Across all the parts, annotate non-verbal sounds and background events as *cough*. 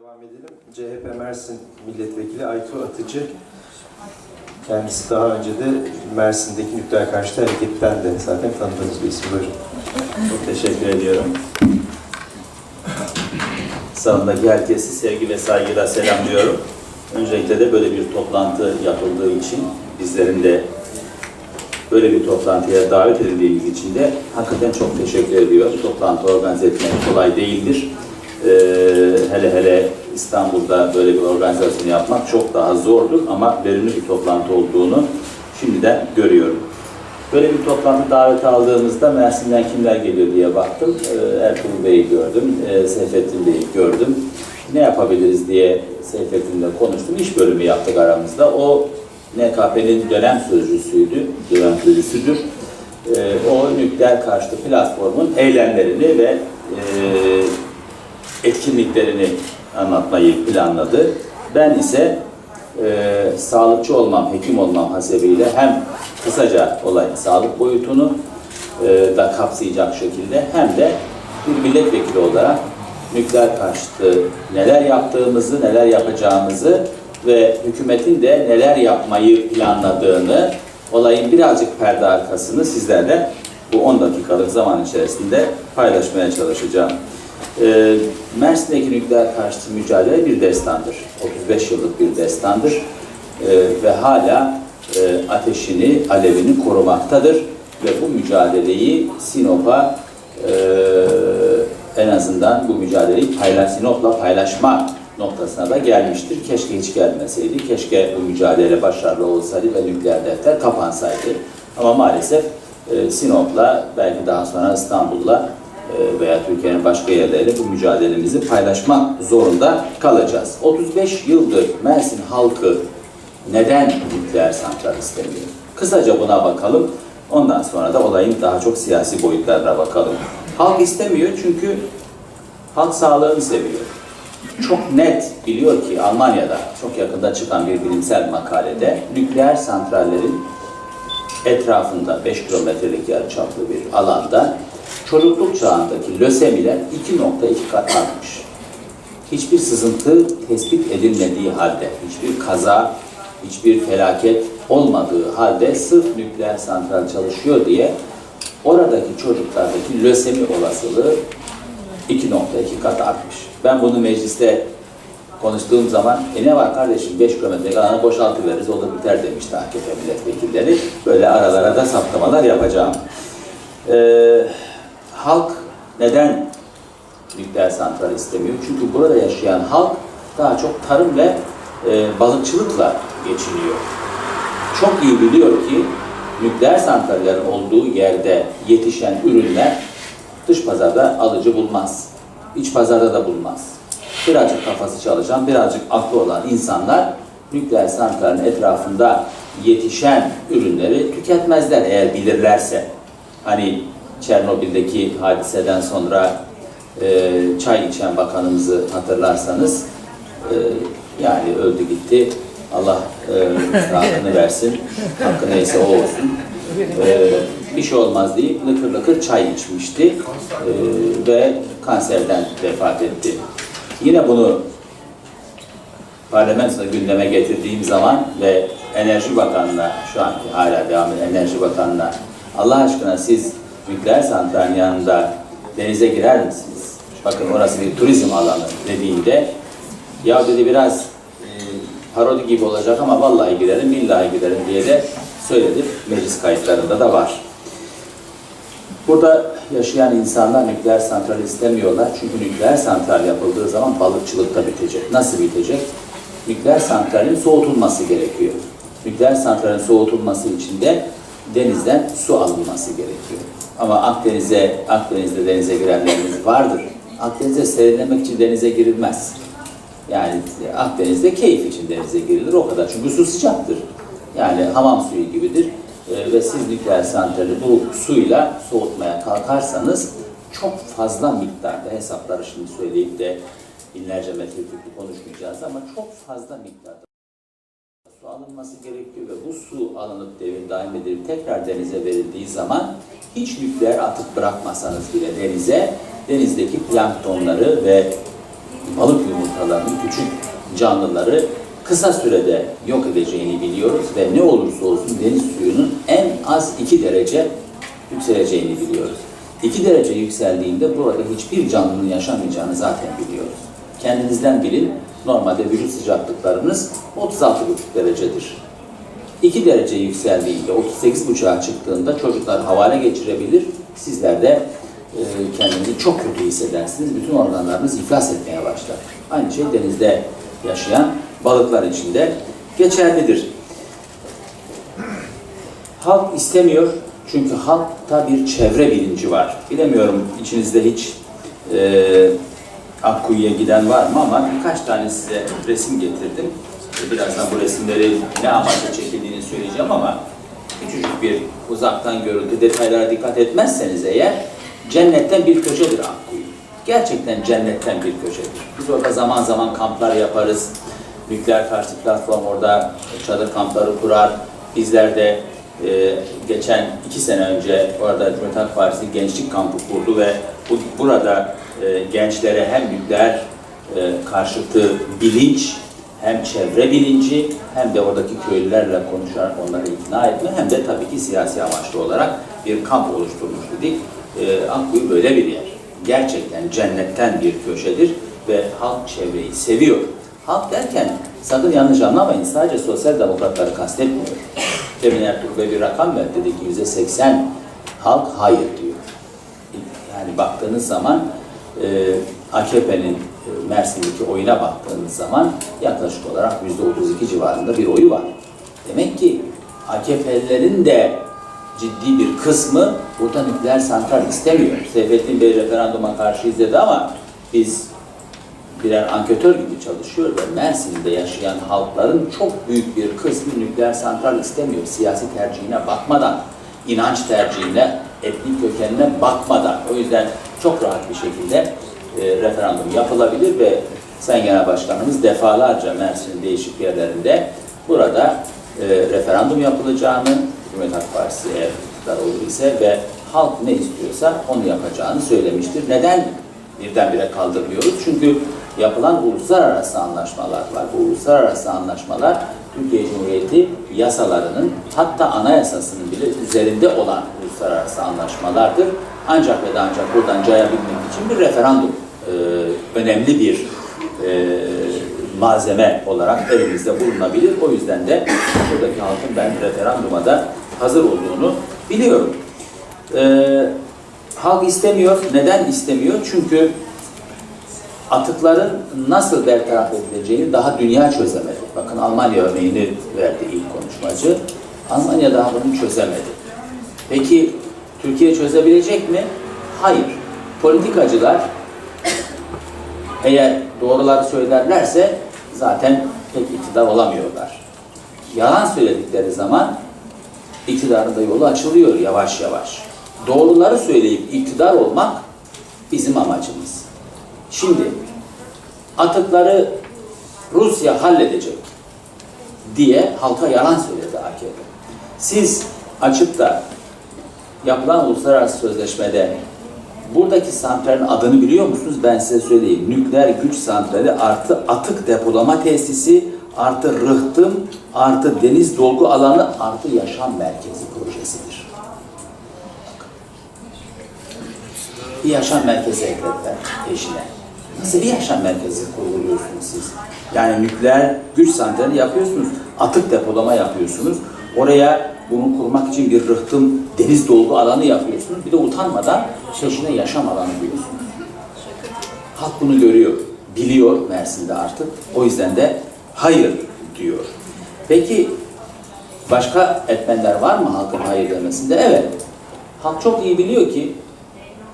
Devam edelim. CHP Mersin Milletvekili Aytu Atıcı. Kendisi daha önce de Mersin'deki nükleer karşıtı hareketten de zaten tanıdığınız bir isim. Buyurun. Çok teşekkür ediyorum. Salondaki herkesi sevgi ve saygıyla selamlıyorum. Öncelikle de böyle bir toplantı yapıldığı için bizlerin de böyle bir toplantıya davet edildiğimiz için de hakikaten çok teşekkür ediyorum. Toplantı organize etmek kolay değildir. Ee, hele hele İstanbul'da böyle bir organizasyon yapmak çok daha zordur ama verimli bir toplantı olduğunu şimdiden görüyorum. Böyle bir toplantı daveti aldığımızda Mersin'den kimler geliyor diye baktım. Ee, Ertuğrul Bey'i gördüm, e, Seyfettin Bey'i gördüm. Ne yapabiliriz diye Seyfettin'le konuştum. İş bölümü yaptık aramızda. O NKP'nin dönem sözcüsüydü, dönem sözcüsüdür. O nükleer karşıtı platformun eylemlerini ve e, etkinliklerini anlatmayı planladı. Ben ise e, sağlıkçı olmam, hekim olmam hasebiyle hem kısaca olayın sağlık boyutunu e, da kapsayacak şekilde hem de bir milletvekili olarak nükleer karşıtı neler yaptığımızı, neler yapacağımızı ve hükümetin de neler yapmayı planladığını, olayın birazcık perde arkasını sizlerle bu 10 dakikalık zaman içerisinde paylaşmaya çalışacağım. Ee, Mersin'deki nükleer karşıtı mücadele bir destandır. 35 yıllık bir destandır. Ee, ve hala e, ateşini, alevini korumaktadır. Ve bu mücadeleyi Sinop'a e, en azından bu mücadeleyi paylaş, Sinop'la paylaşma noktasına da gelmiştir. Keşke hiç gelmeseydi. Keşke bu mücadele başarılı olsaydı ve nükleer defter kapansaydı. Ama maalesef e, Sinop'la belki daha sonra İstanbul'la e, veya Türkiye'nin başka yerleriyle bu mücadelemizi paylaşmak zorunda kalacağız. 35 yıldır Mersin halkı neden nükleer santral istemiyor? Kısaca buna bakalım. Ondan sonra da olayın daha çok siyasi boyutlarına bakalım. Halk istemiyor çünkü halk sağlığını seviyor. Çok net biliyor ki Almanya'da çok yakında çıkan bir bilimsel makalede nükleer santrallerin etrafında 5 kilometrelik yarıçaplı bir alanda çocukluk çağındaki lösemiler 2.2 kat artmış. Hiçbir sızıntı tespit edilmediği halde, hiçbir kaza, hiçbir felaket olmadığı halde sırf nükleer santral çalışıyor diye oradaki çocuklardaki lösemi olasılığı 2.2 kat artmış. Ben bunu mecliste konuştuğum zaman e ne var kardeşim 5 kilometre alanı boşaltıveririz olur biter demişti AKP milletvekilleri. Böyle aralara da saptamalar yapacağım. Ee, halk neden nükleer santral istemiyor? Çünkü burada yaşayan halk daha çok tarım ve e, balıkçılıkla geçiniyor. Çok iyi biliyor ki nükleer santrallerin olduğu yerde yetişen ürünler dış pazarda alıcı bulmaz. İç pazarda da bulmaz. Birazcık kafası çalışan, birazcık aklı olan insanlar nükleer santralin etrafında yetişen ürünleri tüketmezler eğer bilirlerse. Hani Çernobil'deki hadiseden sonra e, çay içen bakanımızı hatırlarsanız e, yani öldü gitti. Allah e, rahatını *laughs* versin. Hakkı neyse o olsun. E, bir şey olmaz deyip lıkır lıkır çay içmişti. E, ve kanserden vefat etti. Yine bunu parlamentoda gündeme getirdiğim zaman ve Enerji Bakanı'na, şu anki hala devam eden Enerji Bakanı'na Allah aşkına siz nükleer santralin yanında denize girer misiniz? Bakın orası bir turizm alanı dediğinde ya dedi biraz e, parodi gibi olacak ama vallahi giderim, billahi giderim diye de söyledi. Meclis kayıtlarında da var. Burada yaşayan insanlar nükleer santral istemiyorlar. Çünkü nükleer santral yapıldığı zaman balıkçılık da bitecek. Nasıl bitecek? Nükleer santralin soğutulması gerekiyor. Nükleer santralin soğutulması için de denizden su alınması gerekiyor. Ama Akdeniz'e, Akdeniz'de denize girenlerimiz vardır. Akdeniz'e serinlemek için denize girilmez. Yani Akdeniz'de keyif için denize girilir o kadar. Çünkü su sıcaktır. Yani hamam suyu gibidir. Ee, ve siz nükleer santrali bu suyla soğutmaya kalkarsanız çok fazla miktarda hesapları şimdi söyleyip de binlerce metreküplü konuşmayacağız ama çok fazla miktarda alınması gerekiyor ve bu su alınıp devir daim edilip tekrar denize verildiği zaman hiç nükleer atık bırakmasanız bile denize, denizdeki planktonları ve balık yumurtalarını, küçük canlıları kısa sürede yok edeceğini biliyoruz ve ne olursa olsun deniz suyunun en az 2 derece yükseleceğini biliyoruz. 2 derece yükseldiğinde burada hiçbir canlının yaşamayacağını zaten biliyoruz. Kendinizden bilin, normalde vücut sıcaklıklarınız 36,5 derecedir. 2 derece yükseldiğinde, 38,5'a çıktığında çocuklar havale geçirebilir. Sizler de e, kendinizi çok kötü hissedersiniz. Bütün organlarınız iflas etmeye başlar. Aynı şey denizde yaşayan balıklar için de geçerlidir. Halk istemiyor çünkü halkta bir çevre bilinci var. Bilemiyorum içinizde hiç e, Akkuyu'ya giden var mı ama birkaç tane size resim getirdim. Birazdan bu resimleri ne amaçla çekildiğini söyleyeceğim ama küçücük bir uzaktan görüntü detaylara dikkat etmezseniz eğer cennetten bir köşedir Akkuyu. Gerçekten cennetten bir köşedir. Biz orada zaman zaman kamplar yaparız. Nükleer karşı platform orada çadır kampları kurar. Bizler de e, geçen iki sene önce orada Cumhuriyet Halk Partisi gençlik kampı kurdu ve bu, burada e, gençlere hem nükleer e, karşıtı bilinç, hem çevre bilinci hem de oradaki köylülerle konuşarak onları ikna etme hem de tabii ki siyasi amaçlı olarak bir kamp oluşturmuş dedik. E, Akkuyu böyle bir yer. Gerçekten cennetten bir köşedir ve halk çevreyi seviyor. Halk derken sakın yanlış anlamayın sadece sosyal demokratları kastetmiyor. Demin Ertuğrul Bey bir rakam verdi dedi ki yüzde seksen halk hayır diyor. Yani baktığınız zaman e, AKP'nin e, Mersin'deki oyuna baktığınız zaman yaklaşık olarak yüzde 32 civarında bir oyu var. Demek ki AKP'lilerin de ciddi bir kısmı burada nükleer santral istemiyor. Seyfettin Bey referanduma karşıyız dedi ama biz birer anketör gibi çalışıyor ve Mersin'de yaşayan halkların çok büyük bir kısmı nükleer santral istemiyor. Siyasi tercihine bakmadan, inanç tercihine, etnik kökenine bakmadan. O yüzden çok rahat bir şekilde e, referandum yapılabilir ve Sayın Genel Başkanımız defalarca Mersin'in değişik yerlerinde burada e, referandum yapılacağını, Cumhuriyet Halk Partisi eğer iktidar olur ise ve halk ne istiyorsa onu yapacağını söylemiştir. Neden birdenbire kaldırmıyoruz? Çünkü yapılan uluslararası anlaşmalar var. Bu uluslararası anlaşmalar Türkiye Cumhuriyeti yasalarının hatta anayasasının bile üzerinde olan uluslararası anlaşmalardır. Ancak ve ancak buradan cayabilmek için bir referandum e, önemli bir e, malzeme olarak elimizde bulunabilir. O yüzden de buradaki halkın ben referanduma da hazır olduğunu biliyorum. E, halk istemiyor. Neden istemiyor? Çünkü atıkların nasıl bertaraf edileceğini daha dünya çözemedi. Bakın Almanya örneğini verdi ilk konuşmacı. Almanya daha bunu çözemedi. Peki Türkiye çözebilecek mi? Hayır. Politikacılar eğer doğruları söylerlerse zaten pek iktidar olamıyorlar. Yalan söyledikleri zaman iktidarın da yolu açılıyor yavaş yavaş. Doğruları söyleyip iktidar olmak bizim amacımız. Şimdi atıkları Rusya halledecek diye halka yalan söyledi AKP. Siz açıp da yapılan uluslararası sözleşmede buradaki santralin adını biliyor musunuz? Ben size söyleyeyim. Nükleer güç santrali artı atık depolama tesisi artı rıhtım artı deniz dolgu alanı artı yaşam merkezi projesidir. Bir yaşam merkezi eklediler peşine. Nasıl bir yaşam merkezi kuruluyorsunuz siz? Yani nükleer güç santrali yapıyorsunuz, atık depolama yapıyorsunuz. Oraya bunu kurmak için bir rıhtım deniz dolgu alanı yapıyorsunuz. Bir de utanmadan peşine yaşam alanı diyorsunuz. Halk bunu görüyor, biliyor Mersin'de artık. O yüzden de hayır diyor. Peki başka etmenler var mı halkın hayır demesinde? Evet. Halk çok iyi biliyor ki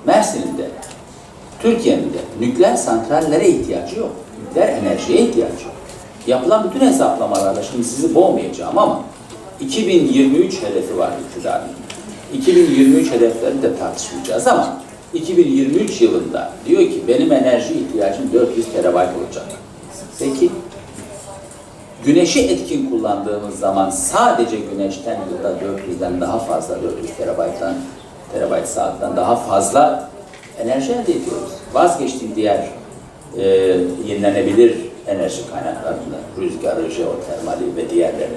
Mersin'in de Türkiye'nin de nükleer santrallere ihtiyacı yok. Nükleer enerjiye ihtiyacı yok. Yapılan bütün hesaplamalarla şimdi sizi boğmayacağım ama 2023 hedefi var iktidarın. 2023 hedeflerini de tartışmayacağız ama 2023 yılında diyor ki benim enerji ihtiyacım 400 terabayt olacak. Peki güneşi etkin kullandığımız zaman sadece güneşten yılda 400'den daha fazla 400 terabayttan terabayt saatten daha fazla enerji elde ediyoruz. Vazgeçtiğim diğer e, yenilenebilir enerji kaynaklarında, rüzgarı, jeotermali ve diğerleri.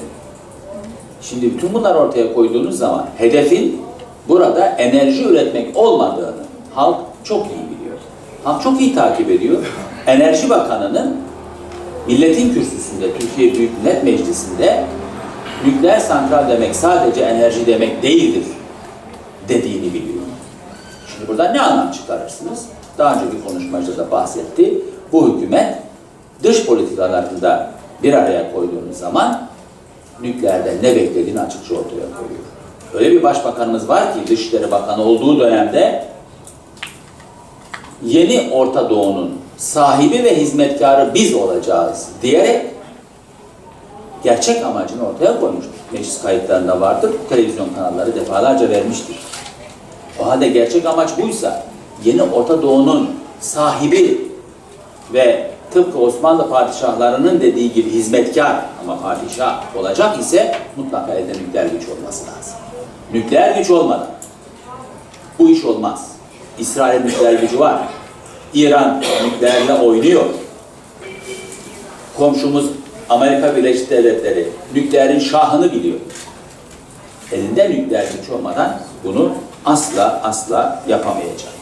Şimdi bütün bunları ortaya koyduğunuz zaman hedefin burada enerji üretmek olmadığını halk çok iyi biliyor. Halk çok iyi takip ediyor. Enerji Bakanı'nın milletin kürsüsünde, Türkiye Büyük Millet Meclisi'nde nükleer santral demek sadece enerji demek değildir dediğini biliyor. Buradan ne anlam çıkarırsınız? Daha önceki konuşmacıda da bahsetti. Bu hükümet dış politikalarında bir araya koyduğunuz zaman nükleerden ne beklediğini açıkça ortaya koyuyor. Öyle bir başbakanımız var ki Dışişleri Bakanı olduğu dönemde yeni Orta Doğu'nun sahibi ve hizmetkarı biz olacağız diyerek gerçek amacını ortaya koymuştur. Meclis kayıtlarında vardır. Televizyon kanalları defalarca vermiştir. O halde gerçek amaç buysa yeni Orta Doğu'nun sahibi ve tıpkı Osmanlı padişahlarının dediği gibi hizmetkar ama padişah olacak ise mutlaka elde nükleer güç olması lazım. Nükleer güç olmadan bu iş olmaz. İsrail'in nükleer gücü var. İran nükleerle oynuyor. Komşumuz Amerika Birleşik Devletleri nükleerin şahını biliyor. Elinde nükleer güç olmadan bunu asla asla yapamayacak.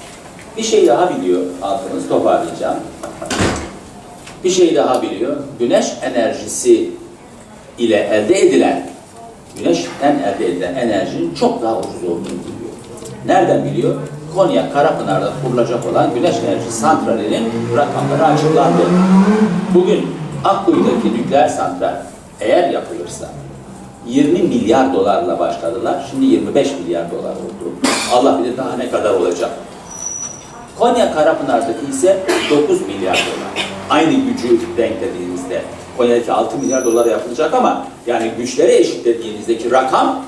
Bir şey daha biliyor halkımız toparlayacağım. Bir şey daha biliyor. Güneş enerjisi ile elde edilen, güneşten elde edilen enerjinin çok daha ucuz olduğunu biliyor. Nereden biliyor? Konya Karapınar'da kurulacak olan güneş enerji santralinin rakamları açıklandı. Bugün Akkuyu'daki nükleer santral eğer yapılırsa 20 milyar dolarla başladılar. Şimdi 25 milyar dolar oldu. Allah bilir daha ne kadar olacak. Konya Karapınar'daki ise 9 milyar dolar. Aynı gücü denklediğinizde Konya'daki 6 milyar dolara yapılacak ama yani güçleri eşitlediğinizdeki rakam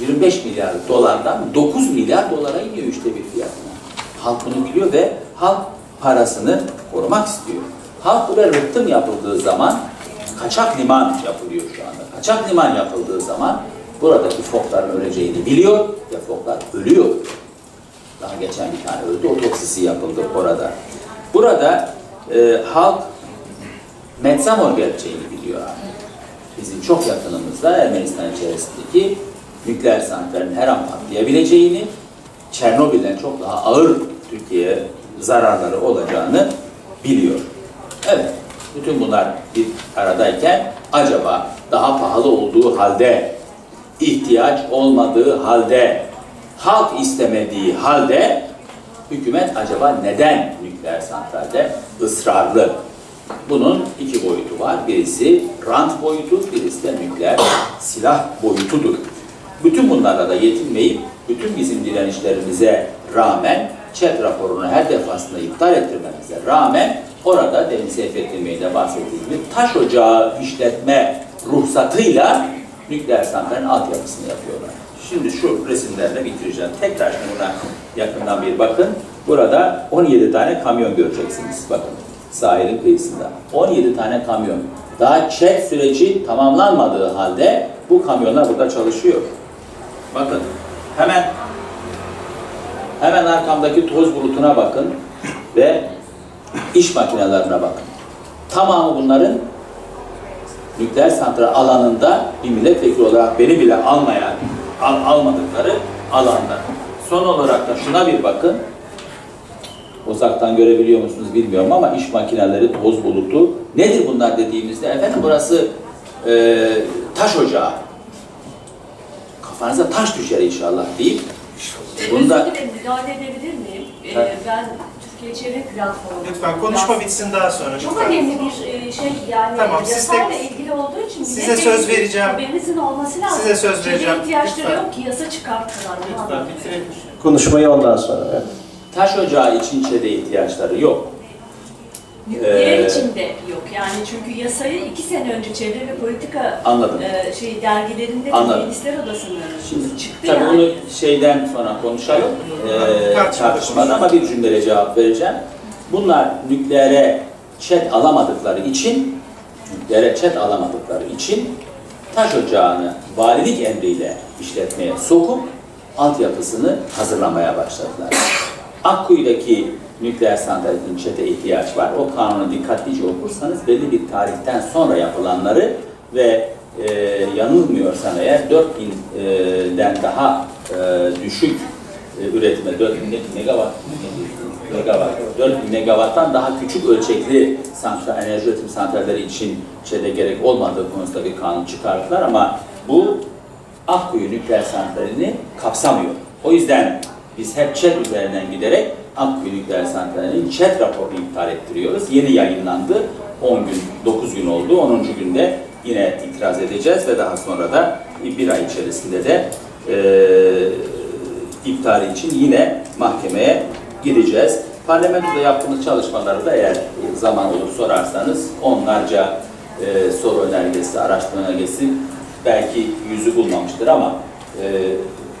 25 milyar dolardan 9 milyar dolara iniyor işte bir fiyatına. Halk bunu biliyor ve halk parasını korumak istiyor. Halk buraya rıhtım yapıldığı zaman kaçak liman yapılıyor şu anda. Kaçak liman yapıldığı zaman buradaki fokların öleceğini biliyor ve foklar ölüyor. Daha geçen bir tane öldü, otopsisi yapıldı orada. Burada e, halk Metsamor gerçeğini biliyor artık. Bizim çok yakınımızda Ermenistan içerisindeki nükleer santralin her an patlayabileceğini, Çernobil'den çok daha ağır Türkiye'ye zararları olacağını biliyor. Evet, bütün bunlar bir aradayken acaba daha pahalı olduğu halde, ihtiyaç olmadığı halde, halk istemediği halde hükümet acaba neden nükleer santralde ısrarlı? Bunun iki boyutu var. Birisi rant boyutu, birisi de nükleer silah boyutudur. Bütün bunlarla da yetinmeyip, bütün bizim direnişlerimize rağmen, ÇED raporunu her defasında iptal ettirmemize rağmen, orada demin Seyfettin Bey'in de bahsettiği gibi taş ocağı işletme ruhsatıyla nükleer santralin altyapısını yapıyorlar. Şimdi şu resimlerle bitireceğim. Tekrar şuna yakından bir bakın. Burada 17 tane kamyon göreceksiniz. Bakın sahilin kıyısında. 17 tane kamyon. Daha çek süreci tamamlanmadığı halde bu kamyonlar burada çalışıyor. Bakın hemen hemen arkamdaki toz bulutuna bakın ve iş makinelerine bakın. Tamamı bunların nükleer santral alanında bir milletvekili olarak beni bile almayan, al- almadıkları alanda. Son olarak da şuna bir bakın. Uzaktan görebiliyor musunuz bilmiyorum ama iş makineleri, toz bulutu. Nedir bunlar dediğimizde efendim burası e, taş ocağı. Kafanıza taş düşer inşallah deyip bunda müdahale edebilir miyim? Ee, ben Çevre Platformu. Lütfen konuşma bitsin daha sonra. Çok lütfen. önemli bir e, şey yani Tamam, siz yasayla de- ilgili olduğu için Size söz vereceğim. Haberinizin olması lazım. Size söz Çevre vereceğim. ihtiyaçları Lütfen. yok ki yasa çıkarttılar. Lütfen bitirelim. Konuşmayı ondan sonra. evet. taş ocağı için ÇED'e ihtiyaçları yok. Nükleer Ee, için de yok yani çünkü yasayı iki sene önce Çevre ve Politika Anladım. e, şey dergilerinde de Anladım. Meclisler Odası'nın Şimdi çıktı tabii yani. onu şeyden sonra konuşalım. Ee, Tartışmada tartışmada ama bir cümleyle cevap vereceğim. Bunlar nükleere çet alamadıkları için nükleere çet alamadıkları için taş ocağını valilik emriyle işletmeye sokup altyapısını hazırlamaya başladılar. Akkuyu'daki nükleer santralin ÇED'e ihtiyaç var. O kanunu dikkatlice okursanız belli bir tarihten sonra yapılanları ve e, yanılmıyorsam eğer 4000'den daha e, düşük e, üretime 4000 megawatt megawatt 4000 megawatttan daha küçük ölçekli santral, enerji üretim santralleri için ÇED'e gerek olmadığı konusunda bir kanun çıkarttılar ama bu Akkuyu nükleer santralini kapsamıyor. O yüzden biz hep ÇED üzerinden giderek Akkuyu nükleer santralinin ÇED raporunu iptal ettiriyoruz. Yeni yayınlandı. 10 gün, 9 gün oldu. 10. günde yine itiraz edeceğiz ve daha sonra da bir ay içerisinde de eee iptali için yine mahkemeye gideceğiz. Parlamentoda yaptığımız çalışmaları da eğer zaman olur sorarsanız onlarca e, soru önergesi, araştırma önergesi belki yüzü bulmamıştır ama e,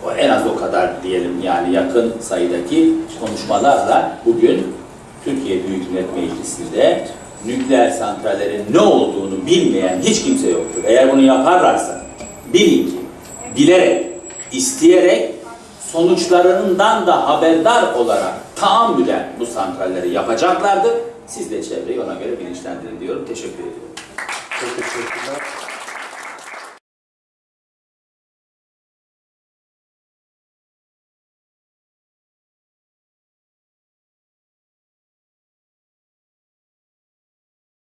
o en az o kadar diyelim yani yakın sayıdaki konuşmalarla bugün Türkiye Büyük Millet Meclisi'nde nükleer santrallerin ne olduğunu bilmeyen hiç kimse yoktur. Eğer bunu yaparlarsa bilin ki bilerek, isteyerek sonuçlarından da haberdar olarak tahammüden bu santralleri yapacaklardır. Siz de çevreyi ona göre bilinçlendirin diyorum. Teşekkür ediyorum. Çok teşekkürler.